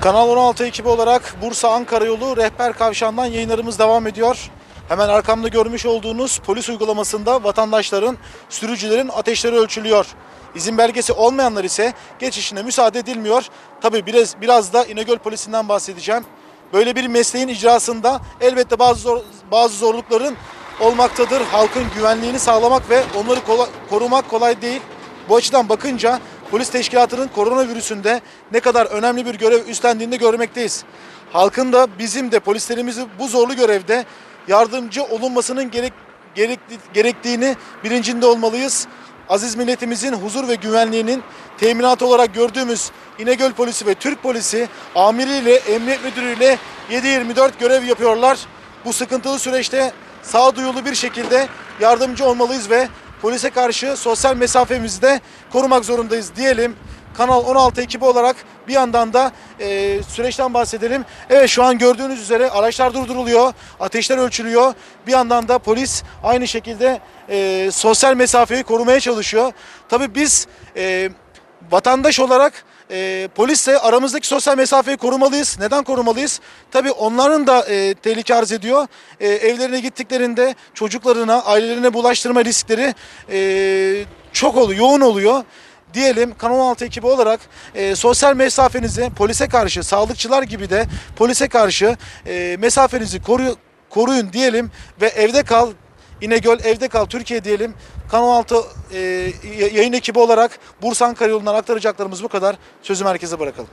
Kanal 16 ekibi olarak Bursa Ankara yolu rehber kavşağından yayınlarımız devam ediyor. Hemen arkamda görmüş olduğunuz polis uygulamasında vatandaşların, sürücülerin ateşleri ölçülüyor. İzin belgesi olmayanlar ise geçişine müsaade edilmiyor. Tabii biraz, biraz da İnegöl polisinden bahsedeceğim. Böyle bir mesleğin icrasında elbette bazı zor- bazı zorlukların olmaktadır. Halkın güvenliğini sağlamak ve onları kola- korumak kolay değil. Bu açıdan bakınca polis teşkilatının koronavirüsünde ne kadar önemli bir görev üstlendiğini görmekteyiz. Halkın da bizim de polislerimizi bu zorlu görevde yardımcı olunmasının gerek, gerekli, gerektiğini bilincinde olmalıyız. Aziz milletimizin huzur ve güvenliğinin teminatı olarak gördüğümüz İnegöl Polisi ve Türk Polisi amiriyle, emniyet müdürüyle 7-24 görev yapıyorlar. Bu sıkıntılı süreçte sağduyulu bir şekilde yardımcı olmalıyız ve polise karşı sosyal mesafemizi de korumak zorundayız diyelim. Kanal 16 ekibi olarak bir yandan da e, süreçten bahsedelim. Evet şu an gördüğünüz üzere araçlar durduruluyor, ateşler ölçülüyor. Bir yandan da polis aynı şekilde e, sosyal mesafeyi korumaya çalışıyor. Tabii biz e, vatandaş olarak e, polisle aramızdaki sosyal mesafeyi korumalıyız. Neden korumalıyız? Tabii onların da e, tehlike arz ediyor. E, evlerine gittiklerinde çocuklarına, ailelerine bulaştırma riskleri e, çok oluyor, yoğun oluyor. Diyelim Kanal 16 ekibi olarak e, sosyal mesafenizi polise karşı, sağlıkçılar gibi de polise karşı e, mesafenizi koru, koruyun diyelim ve evde kal, İnegöl evde kal Türkiye diyelim. Kanal 6 e, yayın ekibi olarak Bursa Ankara yolundan aktaracaklarımız bu kadar. Sözü merkeze bırakalım.